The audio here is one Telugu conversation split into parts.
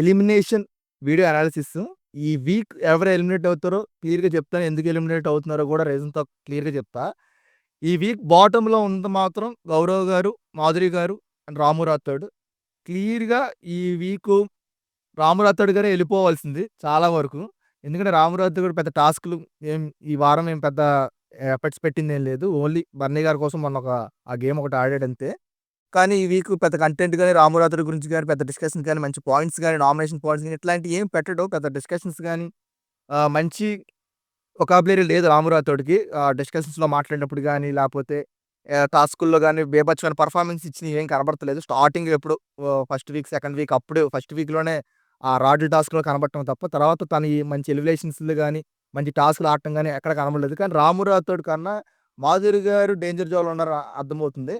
ఎలిమినేషన్ వీడియో అనాలిసిస్ ఈ వీక్ ఎవరు ఎలిమినేట్ అవుతారో క్లియర్‌గా చెప్తాను. ఎందుకు ఎలిమినేట్ అవుతున్నారో కూడా రీజన్‌తో క్లియర్‌గా చెప్తా. ఈ వీక్ బాటంలో ఉన్నంత మాత్రం గౌరవ్ గారు, మాధురి గారు అండ్ రాము రాథోడ్. క్లియర్‌గా ఈ వీకు రాము రాథోడ్ గారే వెళ్ళిపోవాల్సింది చాలా వరకు. ఎందుకంటే రాము రాథోడ్ కూడా పెద్ద టాస్క్‌లు ఏం ఈ వారం ఏం పెద్ద ఎఫర్ట్స్ పెట్టిందేం లేదు. ఓన్లీ బన్నీ గారి కోసం మొన్న ఒక ఆ గేమ్ ఒకటి ఆడాడంతే. కానీ ఈ వీక్ పెద్ద కంటెంట్ కానీ రామరాత్రి గురించి కానీ పెద్ద డిస్కషన్స్ కానీ మంచి పాయింట్స్ కానీ నామినేషన్ పాయింట్స్ కానీ ఇట్లాంటివి ఏం పెట్టడం పెద్ద డిస్కషన్స్ కానీ మంచి వొకాబులరీ లేదు రాము డిస్కషన్స్‌లో మాట్లాడినప్పుడు కానీ లేకపోతే టాస్కుల్లో కానీ బీభత్సమైన పర్ఫార్మెన్స్ ఇచ్చినవి ఏం కనబడతలేదు. స్టార్టింగ్ ఎప్పుడు ఫస్ట్ వీక్, సెకండ్ వీక్ అప్పుడు ఫస్ట్ వీక్‌లోనే ఆ రాడ్‌ల టాస్క్‌లో కనబడటం తప్ప, తర్వాత తన ఈ మంచి ఎలివేషన్స్లు కానీ మంచి టాస్క్‌లు ఆడటం కానీ ఎక్కడ కనబడలేదు. కానీ రామురాథోడ్ కన్నా మాధురి గారు డేంజర్ జోన్‌లో ఉన్నారు అర్థమవుతుంది.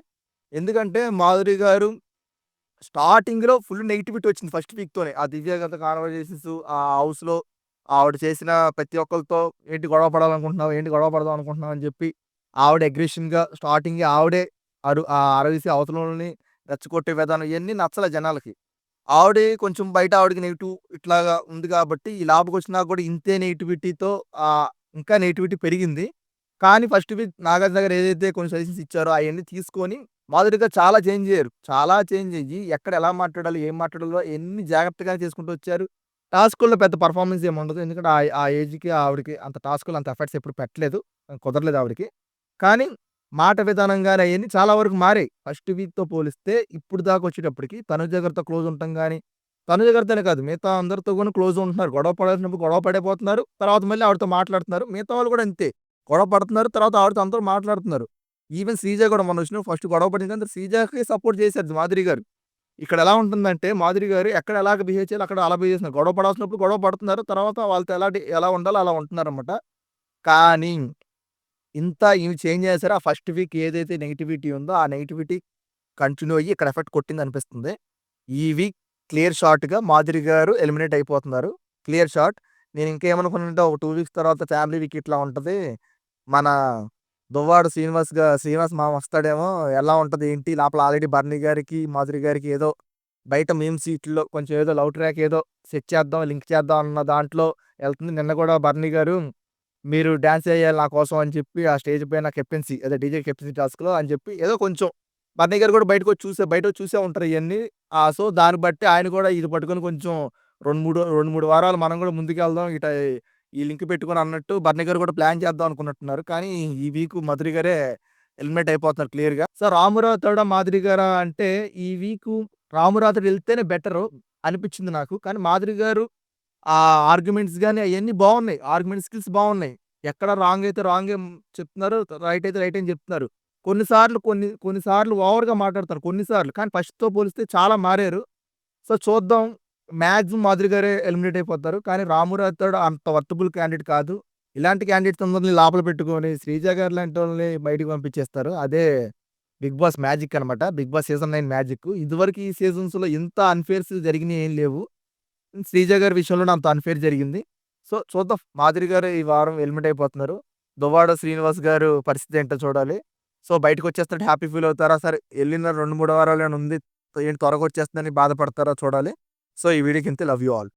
ఎందుకంటే మాధురి గారు స్టార్టింగ్‌లో ఫుల్ నెగిటివిటీ వచ్చింది ఫస్ట్ వీక్‌తోనే. ఆ దివ్య గత కాన్వర్జేషన్స్ ఆ హౌస్‌లో ఆవిడ చేసిన ప్రతి ఒక్కరితో ఏంటి గొడవ పడాలనుకుంటున్నావు? ఏంటి గొడవ పడదాం అనుకుంటున్నావు? అని చెప్పి ఆవిడ అగ్రెషన్‌గా స్టార్టింగ్ ఆవిడే అరు ఆ అరవేసి అవతలోళ్ళని రెచ్చగొట్టే విధానం ఇవన్నీ నచ్చలే జనాలకి. ఆవిడే కొంచెం బయట ఆవిడకి నెగిటివ్ ఇట్లాగా ఉంది కాబట్టి ఈ లోపలికొచ్చినాక కూడా ఇంతే నెగిటివిటీతో ఇంకా నెగిటివిటీ పెరిగింది. కానీ ఫస్ట్ వీక్ నాగార్జున గారు ఏదైతే కొన్ని సజెషన్స్ ఇచ్చారో అవన్నీ తీసుకొని మాధురి చాలా చేంజ్ అయ్యారు. చాలా చేంజ్ అయ్యి ఎక్కడ ఎలా మాట్లాడాలి? ఏం మాట్లాడాలో ఎన్ని జాగ్రత్తగా చేసుకుంటూ వచ్చారు. టాస్కుల్లో పెద్ద పర్ఫార్మెన్స్ ఏమి ఉండదు. ఎందుకంటే ఆ ఆ ఏజ్‌కి ఆవిడకి అంత టాస్కులు అంత ఎఫర్ట్స్ ఎప్పుడు పెట్టలేదు. కుదరలేదు ఆవిడకి. కానీ మాట విధానం అవన్నీ చాలా వరకు మారాయి. ఫస్ట్ వీక్‌తో పోలిస్తే ఇప్పుడు దాకా వచ్చేటప్పటికి తనుజ గారితో క్లోజ్ ఉంటాం కానీ తనుజ గారితోనే కాదు మిగతా అందరితో కూడా క్లోజ్ ఉంటున్నారు. గొడవ పడాల్సినప్పుడు గొడవ పడైపోతున్నారు తర్వాత మళ్ళీ ఆవిడతో మాట్లాడుతున్నారు. మిగతా వాళ్ళు కూడా అంతే. గొడవ పడుతున్నారు. తర్వాత ఆవిడతో అందరూ మాట్లాడుతున్నారు. ఈవెన్ శ్రీజ కూడా మొన్న వచ్చినప్పుడు ఫస్ట్ గొడవ పడింది కానీ శ్రీజకి సపోర్ట్ చేశారు మాధురి గారు. ఇక్కడ ఎలా ఉంటుందంటే మాధురి గారు ఎక్కడ ఎలాగ బిహేవ్ చేయాలి అక్కడ అలా బిహేవ్ చేస్తున్నారు. గొడవ పడాల్సినప్పుడు గొడవ పడుతున్నారు. తర్వాత వాళ్ళతో ఎలాంటి ఎలా ఉండాలో అలా ఉంటున్నారన్నమాట. కానీ ఇంత ఇవి చేంజ్ చేశారో ఆ ఫస్ట్ వీక్ ఏదైతే నెగటివిటీ ఉందో ఆ నెగిటివిటీ కంటిన్యూ అయ్యి ఇక్కడ ఎఫెక్ట్ కొట్టింది అనిపిస్తుంది. ఈ వీక్ క్లియర్ షాట్‌గా మాధురి గారు ఎలిమినేట్ అయిపోతున్నారు. Clear shot. నేను ఇంకేమనుకున్నానంటే ఒక టూ వీక్స్ తర్వాత ఫ్యామిలీ వీక్ ఇట్లా ఉంటుంది మన దువ్వాడు శ్రీనివాస్గా శ్రీనివాస్ మామ వస్తాడేమో ఎలా ఉంటది? ఏంటి? లోపల ఆల్రెడీ బర్నీ గారికి, మాధురి గారికి ఏదో బయట మేము సీట్లో కొంచెం ఏదో లవ్ ట్రాక్ ఏదో సెట్ చేద్దాం, లింక్ చేద్దాం అన్న దాంట్లో వెళ్తుంది నిన్న కూడా బర్నీ గారు మీరు డ్యాన్స్ వేయాలి నా కోసం అని చెప్పి ఆ స్టేజ్ పైన కెప్టెన్సీ అదే డీజే కెప్టెన్సీ టాస్క్‌లో అని చెప్పి ఏదో కొంచెం బర్నీ గారు కూడా బయటకొచ్చి చూసే బయట చూసే ఉంటారు ఇవన్నీ ఆ సో దాన్ని బట్టి ఆయన కూడా ఇది పట్టుకొని కొంచెం 2, 3 2, 3 వారాలు మనం కూడా ముందుకెళ్దాం. ఇట ఈ లింక్ పెట్టుకొని అన్నట్టు బర్ని గారు కూడా ప్లాన్ చేద్దాం అనుకున్నట్టున్నారు. కానీ ఈ వీక్ మాధురి గారే హెల్మెట్ అయిపోతున్నారు క్లియర్‌గా. సో రామురావు తోడ మాధురి గారు అంటే ఈ వీకు రామురాతడు వెళ్తేనే బెటర్ బెటరు అనిపించింది నాకు. కానీ మాధురి గారు ఆ ఆర్గ్యుమెంట్స్ కానీ అవన్నీ బాగున్నాయి ఆర్గ్యుమెంట్ స్కిల్స్ బాగున్నాయి ఎక్కడ రాంగ్ అయితే రాంగ్ చెప్తున్నారు. రైట్ అయితే రైట్ అని చెప్తున్నారు. కొన్నిసార్లు కొన్ని కొన్నిసార్లు ఓవర్‌గా మాట్లాడతారు. కొన్నిసార్లు కానీ ఫస్ట్‌తో పోలిస్తే చాలా మారారు. సో చూద్దాం. మాక్సిమం మాధురి గారే ఎలిమినేట్ అయిపోతారు. కానీ రామురాథోడ్ అంత వర్తబుల్ క్యాండిడేట్ కాదు. ఇలాంటి క్యాండిడేట్స్ అందరిని లోపల పెట్టుకొని శ్రీజ గారు లాంటి వాళ్ళని బయటికి పంపించేస్తారు. అదే బిగ్ బాస్ మ్యాజిక్ అనమాట. Bigg Boss season nine magic. ఇదివరకు ఈ సీజన్స్‌లో ఇంత అన్ఫేర్స్ జరిగినాయి ఏం లేవు. శ్రీజ గారి విషయంలోనే అంత అన్ఫేర్ జరిగింది. సో చూద్దాం. మాధురి గారు ఈ వారం ఎలిమినేట్ అయిపోతున్నారు. దువ్వాడ శ్రీనివాస్ గారు పరిస్థితి ఏంటో చూడాలి. సో బయటకొచ్చేస్తాడు హ్యాపీ ఫీల్ అవుతారా? సరే వెళ్ళిన రెండు మూడు వారాలు ఏమైనా ఉంది. ఏంటి త్వరగా వచ్చేస్తుందని బాధపడతారా చూడాలి. సో ఈ వీడియోకి ఇంతే. Love you all.